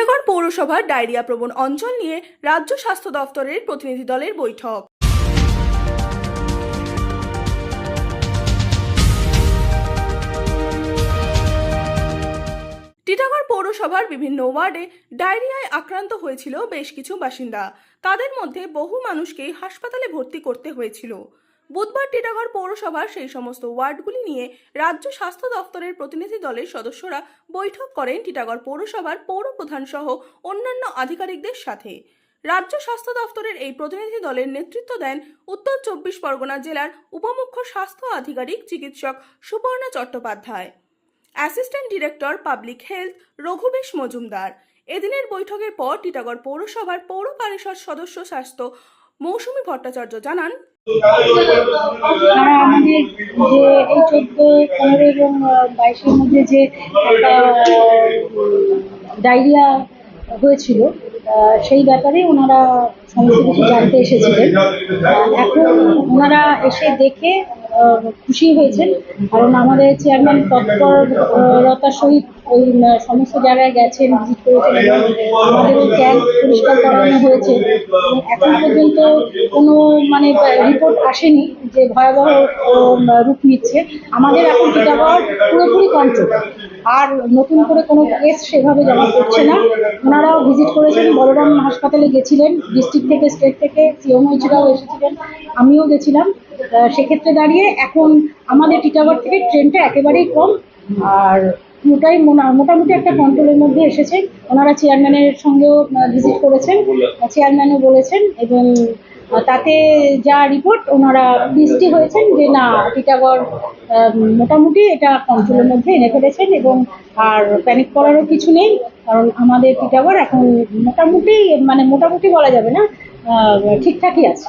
টিটাগড় পৌরসভার ডায়রিয়া প্রবণ অঞ্চল নিয়ে রাজ্য স্বাস্থ্য দফতরের প্রতিনিধি দলের বৈঠক। টিটাগড় পৌরসভার বিভিন্ন ওয়ার্ডে ডায়রিয়ায় আক্রান্ত হয়েছিল বেশ কিছু বাসিন্দা। তাদের মধ্যে বহু মানুষকেই হাসপাতালে ভর্তি করতে হয়েছিল। বুধবার টিটাগড় পৌরসভার সেই সমস্ত ওয়ার্ডগুলি নিয়ে রাজ্য স্বাস্থ্য দফতরের প্রতিনিধি দলের সদস্যরা বৈঠক করেন টিটাগড় পৌরসভার পৌর প্রধান সহ অন্যান্য আধিকারিকদের সাথে। রাজ্য স্বাস্থ্য দফতরের এই প্রতিনিধি দলের নেতৃত্ব দেন উত্তর চব্বিশ পরগনা জেলার উপমুখ্য স্বাস্থ্য আধিকারিক চিকিৎসক Suparna Chattopadhyay, assistant director public health Raghubesh Majumdar. এদিনের বৈঠকের পর টিটাগড় পৌরসভার পৌর পরিষদ সদস্য স্বাস্থ্য মৌসুমী ভট্টাচার্য জানান আমাদের যে এই পনেরো এবং বাইশের মধ্যে যে ডায়রিয়া হয়েছিল সেই ব্যাপারে ওনারা সমস্ত কিছু জানতে এসেছিলেন। এখন ওনারা এসে দেখে খুশি হয়েছেন। কারণ আমাদের চেয়ারম্যান তৎপরতার সহিত ওই সমস্ত জায়গায় গেছেন ভিজিট করেছেন আমাদের ওই ক্যাম্প পরিষ্কার করানো হয়েছে। এখন পর্যন্ত কোনো মানে রিপোর্ট আসেনি যে ভয়াবহ রূপ নিচ্ছে। আমাদের এখন টিটাগড় পুরোপুরি কন্ট্রোল আর নতুন করে কোনো কেস সেভাবে জমা পড়ছে না। ওনারাও ভিজিট করেছেন বলরাম হাসপাতালে গেছিলেন ডিস্ট্রিক্ট থেকে স্টেট থেকে সিওমইচরাও এসেছিলেন আমিও গেছিলাম। সেক্ষেত্রে দাঁড়িয়ে এখন আমাদের টিটাগড় থেকে ট্রেনটা একেবারেই কম আর পুরোটাই মোটামুটি একটা কন্ট্রোলের মধ্যে এসেছে। ওনারা চেয়ারম্যানের সঙ্গেও ভিজিট করেছেন। চেয়ারম্যানও বলেছেন এবং তাতে যা রিপোর্ট ওনারা দৃষ্টি হয়েছেন যে না, টিটাগড় মোটামুটি এটা কন্ট্রোলের মধ্যে এনে ফেলেছেন এবং আর প্যানিক করারও কিছু নেই, কারণ আমাদের টিটাগড় এখন মোটামুটি মানে মোটামুটি বলা যাবে না ঠিকঠাকই আছে।